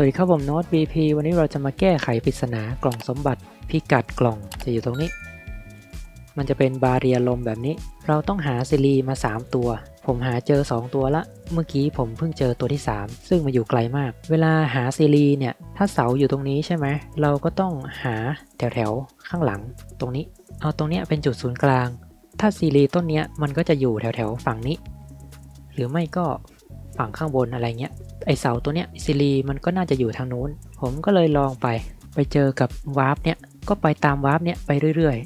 สวัสดีครับผมโน้ต BP วันนี้เราจะมาแก้ไขปริศนากล่องสมบัติพิกัดกล่องจะอยู่ตรงนี้ มันจะเป็นบาเรียลมแบบนี้ เราต้องหาซิลีมา 3 ตัว ผมหาเจอ 2 ตัวละ เมื่อกี้ผมเพิ่งเจอตัวที่ 3 ซึ่งมาอยู่ไกลมาก เวลาหาซิลีเนี่ย ถ้าเสาอยู่ตรงนี้ใช่ไหม เราก็ต้องหาแถวๆ ข้างหลังตรงนี้ เอาตรงเนี้ยเป็นจุดศูนย์กลาง ถ้าซีรีต้นเนี้ยมันก็จะอยู่แถวๆ ฝั่งนี้ หรือไม่ก็ฝั่งข้างบนอะไรเงี้ย ไอเสาตัวเนี้ยซีรีมันก็น่าจะอยู่ทางนู้น ผมก็เลยลองไป ไปเจอกับวาร์ปเนี่ยก็ไปตามวาร์ปเนี่ยไปเรื่อย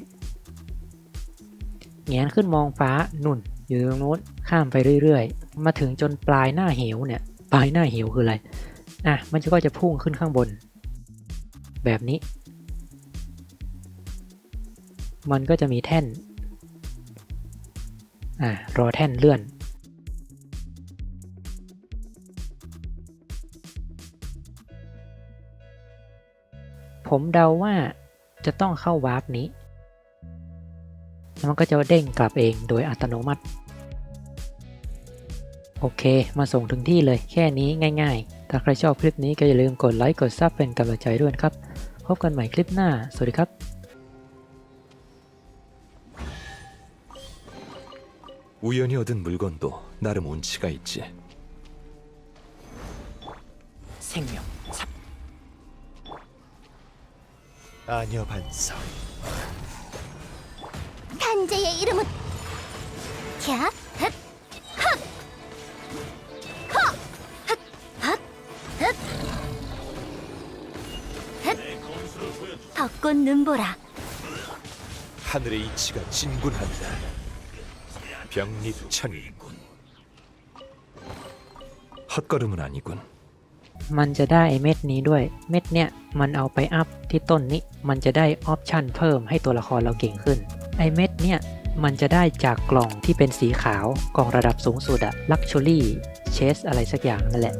ๆแงนขึ้นมองฟ้านุ่น อยู่ตรงนู้นข้ามไปเรื่อยๆ มาถึงจนปลายหน้าเหวเนี่ยปลายหน้าเหวคืออะไรอะมันก็จะพุ่งขึ้นข้างบน แบบนี้ มันก็จะมีแท่นอะรอแท่นเลื่อน ผมเดาว่าจะต้องเข้าวาร์ปนี้แล้วมันก็จะเด้งกลับเองโดยอัตโนมัติ โอเค มาส่งถึงที่เลยแค่นี้ง่ายๆ ถ้าใครชอบคลิปนี้ก็อย่าลืมกดไลค์กดซับเป็นกำลังใจด้วยนะครับ พบกันใหม่คลิปหน้า สวัสดีครับ 우연히 얻은 물건도 나름 운치가 있지. 생명 삽 아녀 반성 탄재의 이름은 캬, 흑, 흑, 허, 흑, 흑, 흑, 흑. 벚꽃 눈보라. 하늘의 이치가 진군한다. 병립천이. 헛걸음은 아니군. มันจะได้ไอเม็ดนี้ด้วย เม็ดเนี้ยมันเอาไปอัพที่ต้นนี้ มันจะได้ออปชันเพิ่มให้ตัวละครเราเก่งขึ้น ไอเม็ดเนี้ยมันจะได้จากกล่องที่เป็นสีขาว กล่องระดับสูงสุดอะลักชัวรี่เชสอะไรสักอย่างนั่นแหละ